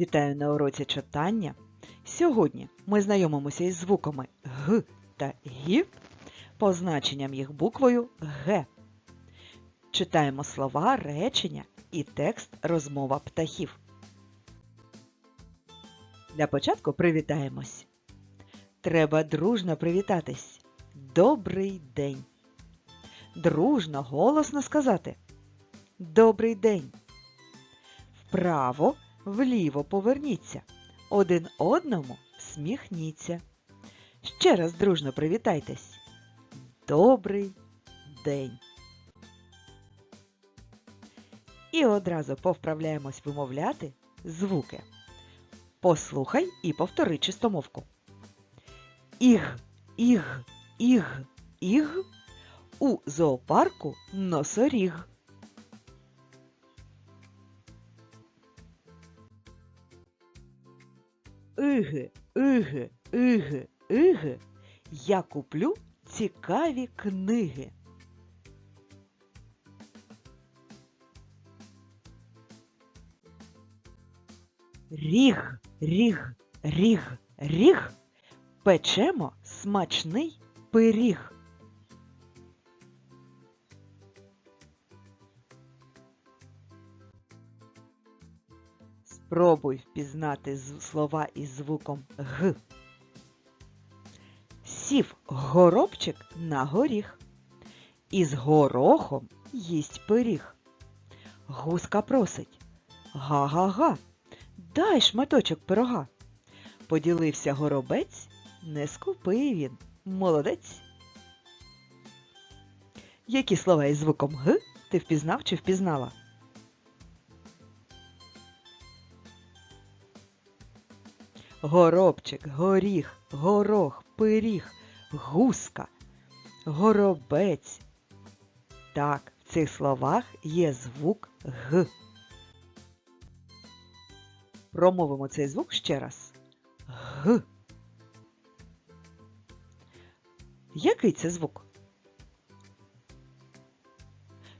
Вітаю на уроці читання. Сьогодні ми знайомимося із звуками Г та Г, позначенням їх буквою Г. Читаємо слова, речення і текст розмова птахів. Для початку привітаємось. Треба дружно привітатись. Добрий день. Дружно, голосно сказати. Добрий день. Вправо, вліво поверніться. Один одному сміхніться. Ще раз дружно привітайтесь. Добрий день. І одразу повправляємось вимовляти звуки. Послухай і повтори чистомовку. Іг, іг, іг, іг. У зоопарку носоріг. Иги, иги, иги, иги. Я куплю цікаві книги. Ріг, ріг, ріг, ріг. Печемо смачний пиріг. Спробуй впізнати слова із звуком Г. Сів горобчик на горіх. Із горохом їсть пиріг. Гуска просить. Га-га-га, дай шматочок пирога. Поділився горобець, не скупий він, молодець. Які слова із звуком Г ти впізнав чи впізнала? Горобчик, горіх, горох, пиріг, гуска, горобець. Так, в цих словах є звук Г. Промовимо цей звук ще раз. Г. Який це звук?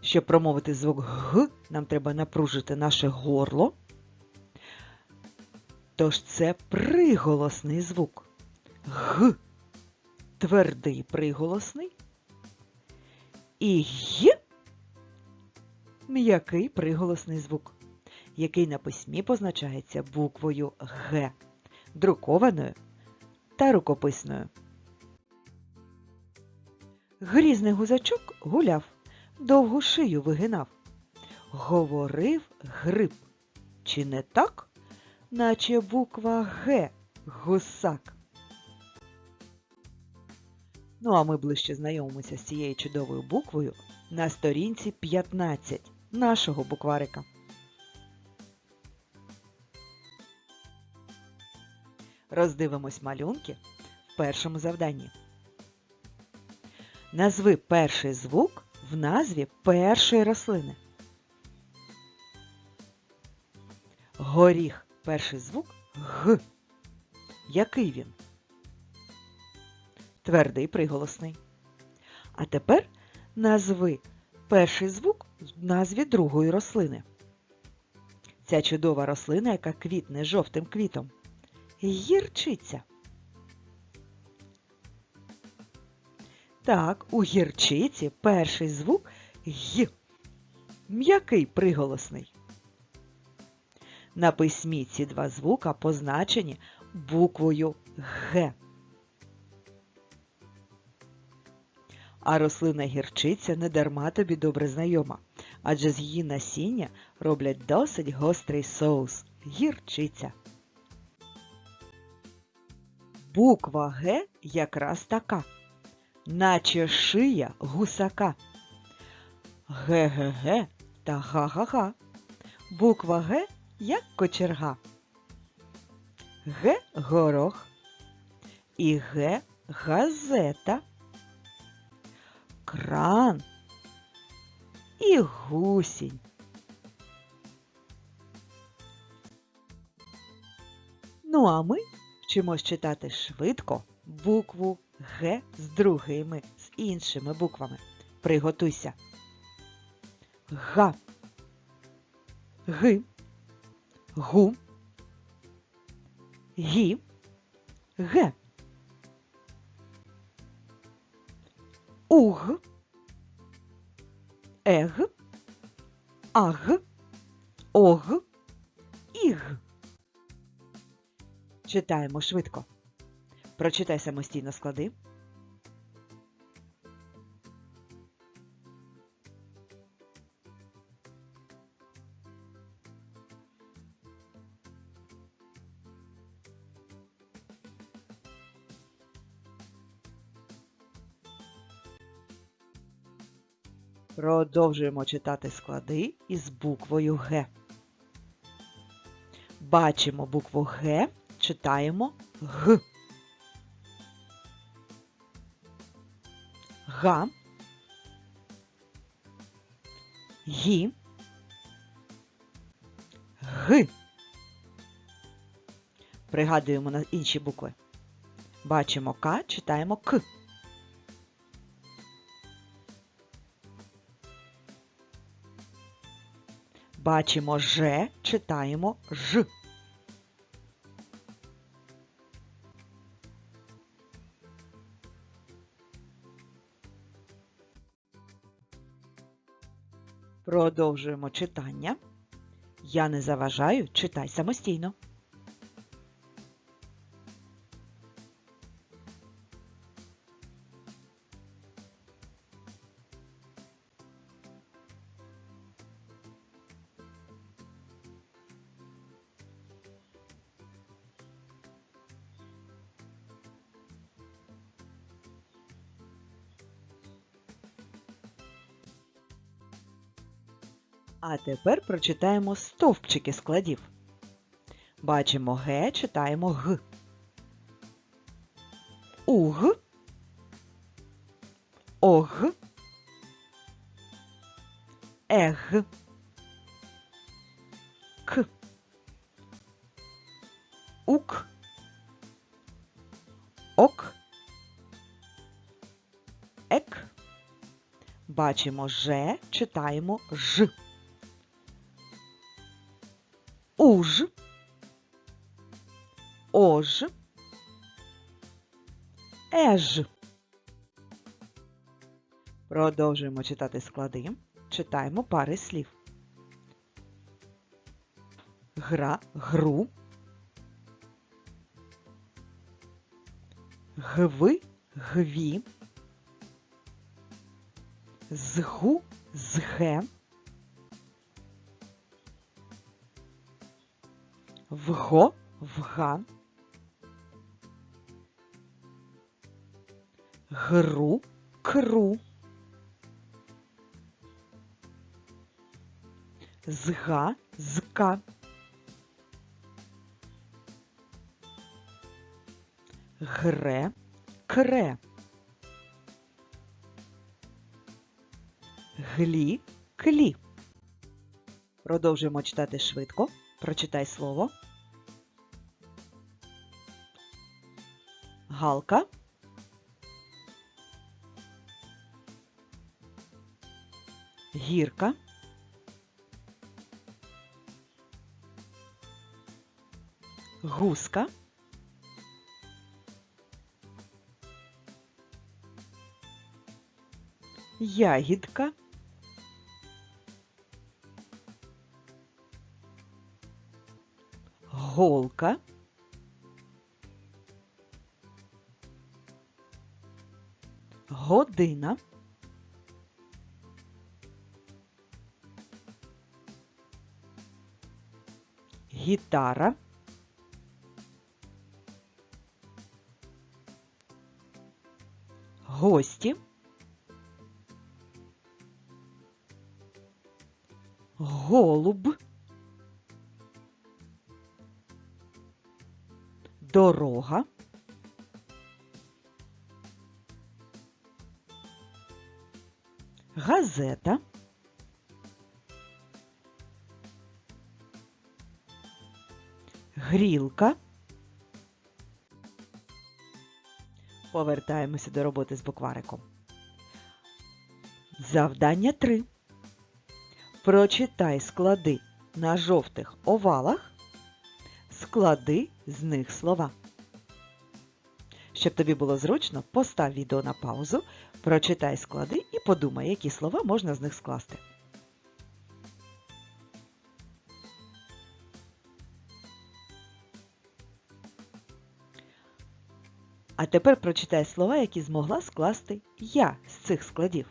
Щоб промовити звук Г, нам треба напружити наше горло. Тож це приголосний звук. Г. Твердий приголосний. І Й. М'який приголосний звук, який на письмі позначається буквою Г, друкованою та рукописною. Грізний гузачок гуляв, довгу шию вигинав. Говорив гриб. Чи не так? Наче буква Г гусак. Ну а ми ближче знайомимося з цією чудовою буквою на сторінці 15 нашого букварика. Роздивимось малюнки в першому завданні. Назви перший звук в назві першої рослини. Горіх. Перший звук Г. Який він? Твердий приголосний. А тепер назви перший звук в назві другої рослини. Ця чудова рослина, яка квітне жовтим квітом. Гірчиця. Так, у гірчиці перший звук Г. М'який приголосний. На письмі ці два звука позначені буквою Г. А рослина гірчиця не дарма тобі добре знайома, адже з її насіння роблять досить гострий соус гірчиця. Буква Г якраз така, наче шия гусака. Г-г-г та га-га-га. Буква Г як кочерга. Г горох і Г газета, кран і гусінь. Ну а ми вчимось читати швидко букву Г з другими, з іншими буквами. Приготуйся. Га. Г. Гу, гі, ге. Уг, ег, аг, ог, іг. Читаємо швидко. Прочитай самостійно склади. Продовжуємо читати склади із буквою Г. Бачимо букву Г, читаємо Г. Га. Гі. Г. Пригадуємо на інші букви. Бачимо К, читаємо К. Бачимо Ж, читаємо Ж. Продовжуємо читання. Я не заважаю, читай самостійно. А тепер прочитаємо стовпчики складів. Бачимо Г, читаємо Г. Уг. Ог. Ег. К. Ук. Ок. Ек. Бачимо Ж, читаємо Ж. Еж. Продовжуємо читати склади. Читаємо пари слів. Гра, гру. Гви, гві. Згу, зге. Вго, вга. Гру, кру. Зга, зка. Гре, кре. Глі, клі. Продовжуємо читати швидко. Прочитай слово. Галка. Гірка. Гуска. Ягідка. Голка. Година. Гітара. Гості. Голуб. Дорога. Газета. Грілка. Повертаємося до роботи з буквариком. Завдання 3. Прочитай склади на жовтих овалах склади з них слова. Щоб тобі було зручно, постав відео на паузу, прочитай склади і подумай, які слова можна з них скласти. Тепер прочитай слова, які змогла скласти я з цих складів.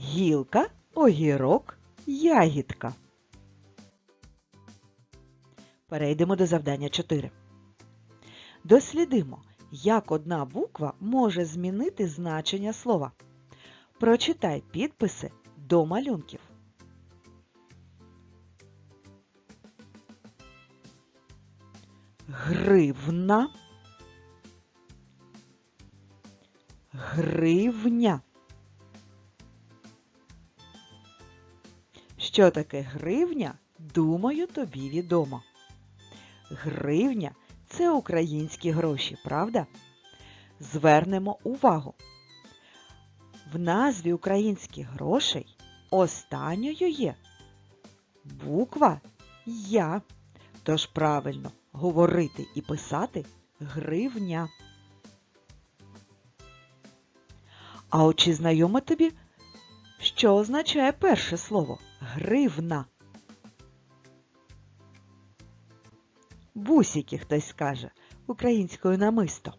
Гілка, огірок, ягідка. Перейдемо до завдання 4. Дослідимо, як одна буква може змінити значення слова. Прочитай підписи до малюнків. Гривна. Гривня. Що таке гривня, думаю, тобі відомо. Гривня це українські гроші, правда? Звернемо увагу. В назві українських грошей останньою є буква Я. Тож правильно говорити і писати гривня. А от чи знайоме тобі, що означає перше слово гривна? Бусики хтось скаже українською намисто.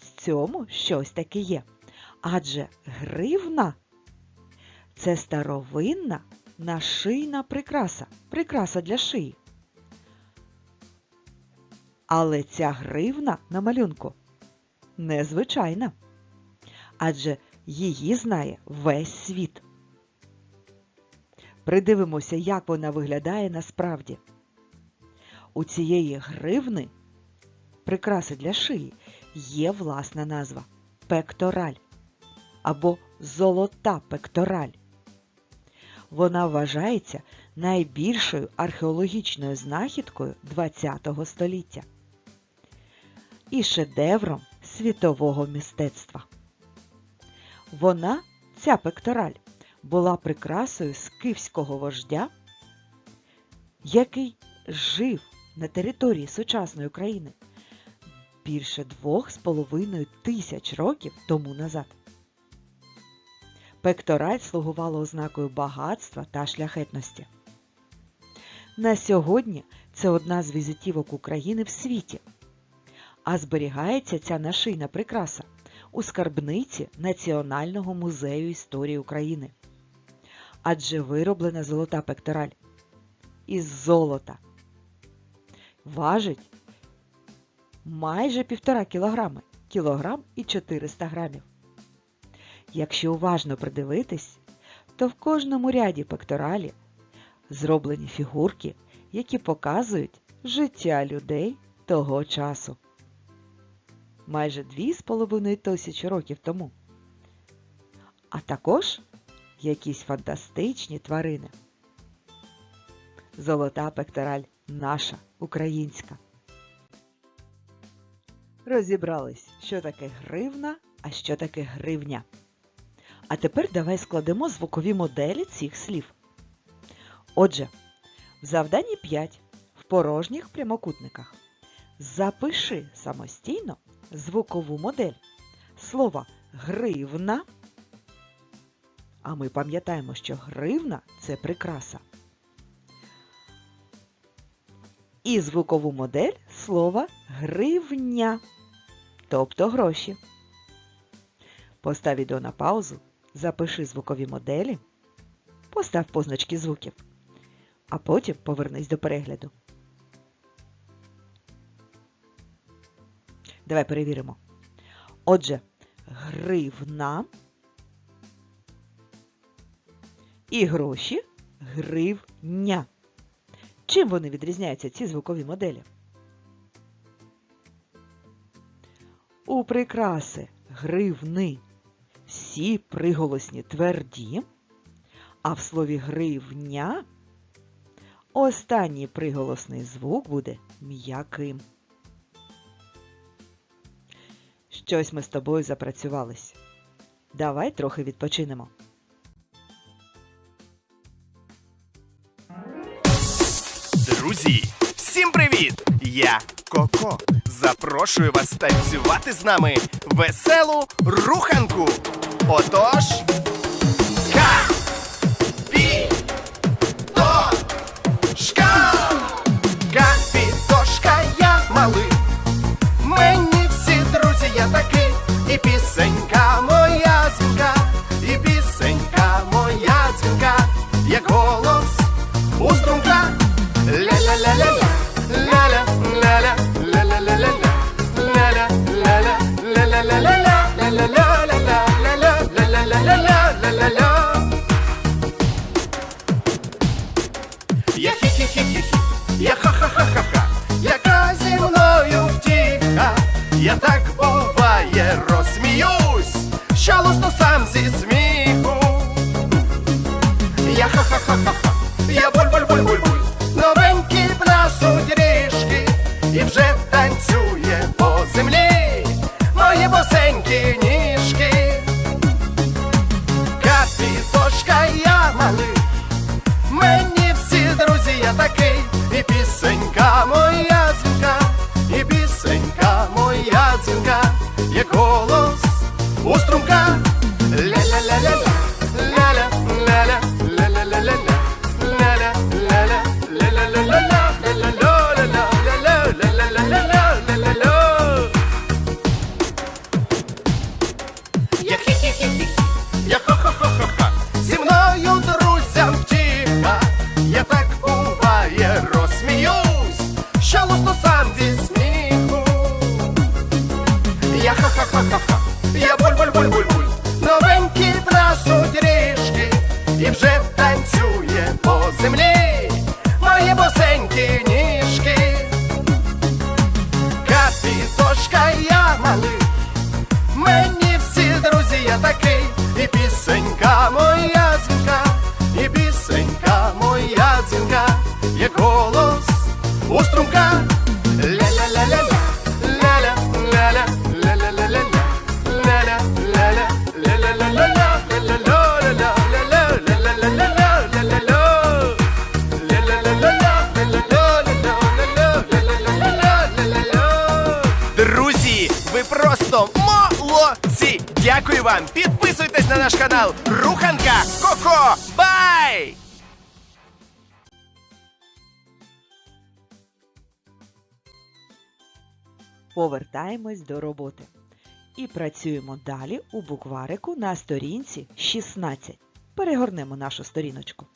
В цьому щось таке є. Адже гривна це старовинна нашийна прикраса, прикраса для шиї. Але ця гривна на малюнку незвичайна, адже її знає весь світ. Придивимося, як вона виглядає насправді. У цієї гривни прикраси для шиї є власна назва пектораль або золота пектораль. Вона вважається найбільшою археологічною знахідкою ХХ століття і шедевром світового мистецтва. Вона, ця пектораль, була прикрасою скифського вождя, який жив на території сучасної України більше двох з половиною тисяч років тому назад. Пектораль слугувала ознакою багатства та шляхетності. На сьогодні це одна з візитівок України в світі, а зберігається ця нашийна прикраса у скарбниці Національного музею історії України. Адже вироблена золота пектораль із золота. Важить майже півтора кілограми, кілограм і 400 грамів. Якщо уважно придивитись, то в кожному ряді пекторалі зроблені фігурки, які показують життя людей того часу. Майже 2,5 тисячі років тому. А також якісь фантастичні тварини. Золота пектораль наша, українська. Розібрались, що таке гривна, а що таке гривня. А тепер давай складемо звукові моделі цих слів. Отже, в завданні 5 в порожніх прямокутниках запиши самостійно звукову модель слова гривна. А ми пам'ятаємо, що гривна це прикраса. І звукову модель слова гривня, тобто гроші. Постав відео на паузу, запиши звукові моделі, постав позначки звуків, а потім повернись до перегляду. Давай перевіримо. Отже, гривна і гроші гривня. Чим вони відрізняються, ці звукові моделі? У прикраси гривни всі приголосні тверді, а в слові гривня останній приголосний звук буде м'яким. Щось ми з тобою запрацювались. Давай трохи відпочинемо. Друзі, всім привіт! Я Коко. Запрошую вас танцювати з нами веселу руханку. Отож. Ка! Пі! То! Шка! Капітошка я малий. Мені всі друзі я такий. І пісенька Я хі-хі-хі-хі-хі, я ха-ха-ха-ха-ха, яка зі мною втіха, я так буває розсміюсь, що лусну сам зі сміху. Я ха-ха-ха-ха-ха, у струмка. Ля-ля-ля-ля-ля, ля-ля. Друзі, ви просто молодці! Дякую вам! Підписуйтесь на наш канал Руханка Коко! Повертаємось до роботи. І працюємо далі у букварику на сторінці 16. Перегорнемо нашу сторіночку.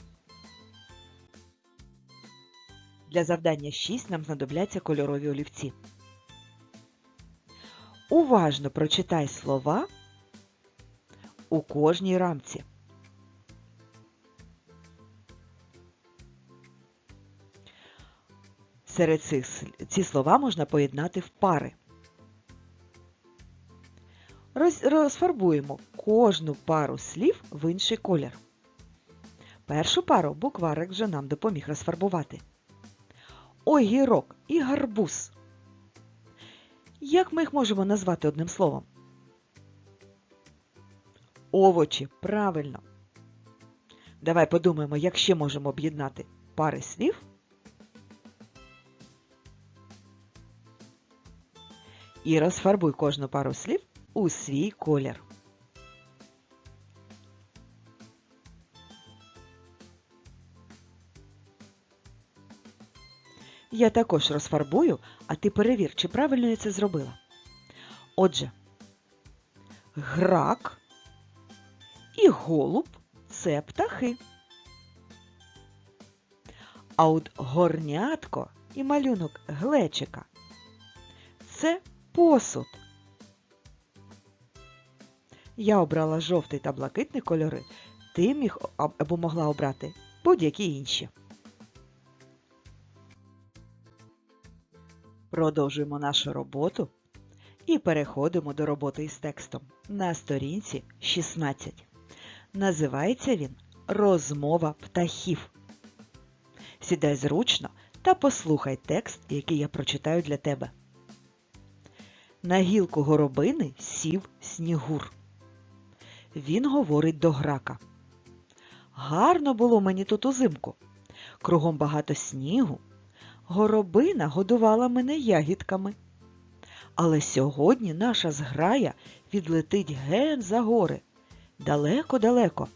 Для завдання 6 нам знадобляться кольорові олівці. Уважно прочитай слова у кожній рамці. Серед цих ці слова можна поєднати в пари. Роз, розфарбуємо кожну пару слів в інший колір. Першу пару букварик вже нам допоміг розфарбувати. Огірок і гарбуз. Як ми їх можемо назвати одним словом? Овочі, правильно. Давай подумаємо, як ще можемо об'єднати пари слів. І розфарбуй кожну пару слів у свій колір. Я також розфарбую, а ти перевір, чи правильно я це зробила. Отже, грак і голуб це птахи. А от горнятко і малюнок глечика це посуд. Я обрала жовтий та блакитний кольори, ти міг або могла обрати будь-які інші. Продовжуємо нашу роботу і переходимо до роботи із текстом на сторінці 16. Називається він Розмова птахів. Сідай зручно та послухай текст, який я прочитаю для тебе. На гілку горобини сів снігур. Він говорить до грака. Гарно було мені тут узимку. Кругом багато снігу. Горобина годувала мене ягідками. Але сьогодні наша зграя відлетить ген за гори. Далеко-далеко.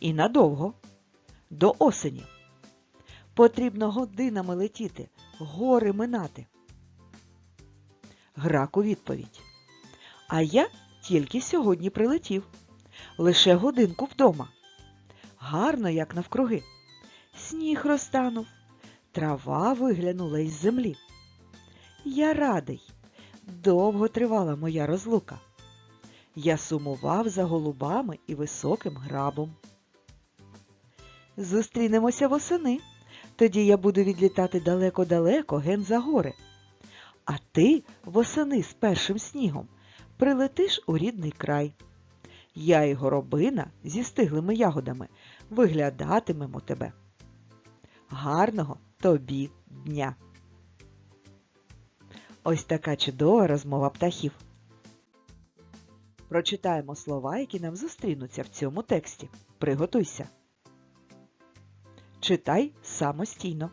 І надовго. До осені. Потрібно годинами летіти, гори минати. Грак у відповідь. А я тільки сьогодні прилетів. Лише годинку вдома. Гарно, як навкруги. Сніг розтанув, трава виглянула із землі. Я радий. Довго тривала моя розлука. Я сумував за голубами і високим грабом. Зустрінемося восени. Тоді я буду відлітати далеко-далеко ген за гори. А ти восени з першим снігом прилетиш у рідний край. Я і горобина зі стиглими ягодами виглядатимемо тебе. Гарного тобі дня! Ось така чудова розмова птахів. Прочитаємо слова, які нам зустрінуться в цьому тексті. Приготуйся. Читай самостійно.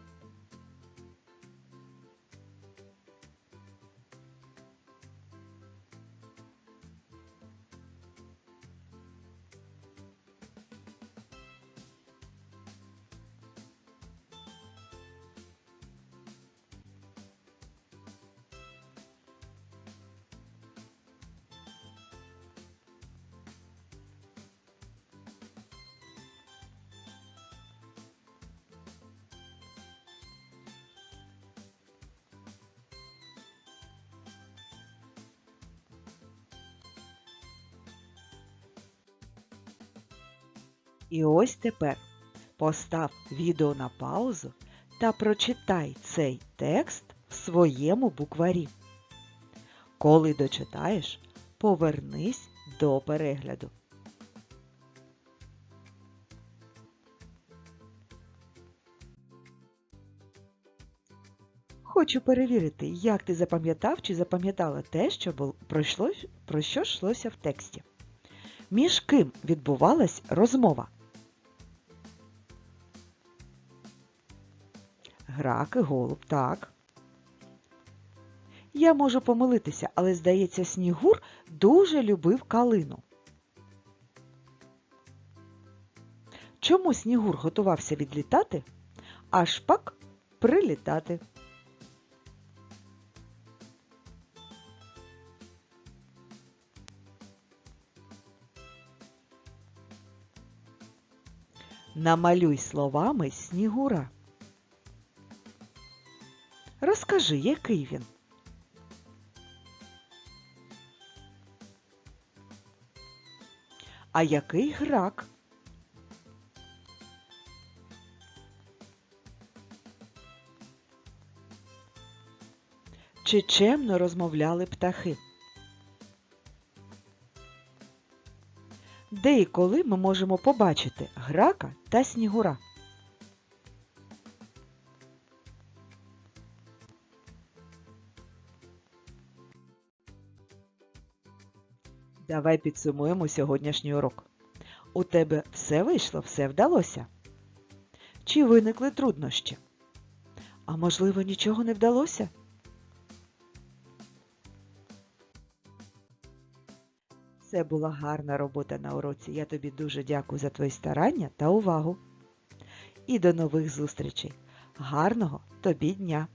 І ось тепер постав відео на паузу та прочитай цей текст в своєму букварі. Коли дочитаєш, повернись до перегляду. Хочу перевірити, як ти запам'ятав чи запам'ятала те, що бу- пройшло, про що йшлося в тексті. Між ким відбувалась розмова? Грак і голуб, так. Я можу помилитися, але, здається, Снігур дуже любив калину. Чому Снігур готувався відлітати, а шпак прилітати? Намалюй словами Снігура. Розкажи, який він. А який грак? Чи чемно розмовляли птахи? Де і коли ми можемо побачити грака та снігура? Давай підсумуємо сьогоднішній урок. У тебе все вийшло, все вдалося? Чи виникли труднощі? А можливо, нічого не вдалося? Це була гарна робота на уроці. Я тобі дуже дякую за твої старання та увагу. І до нових зустрічей. Гарного тобі дня!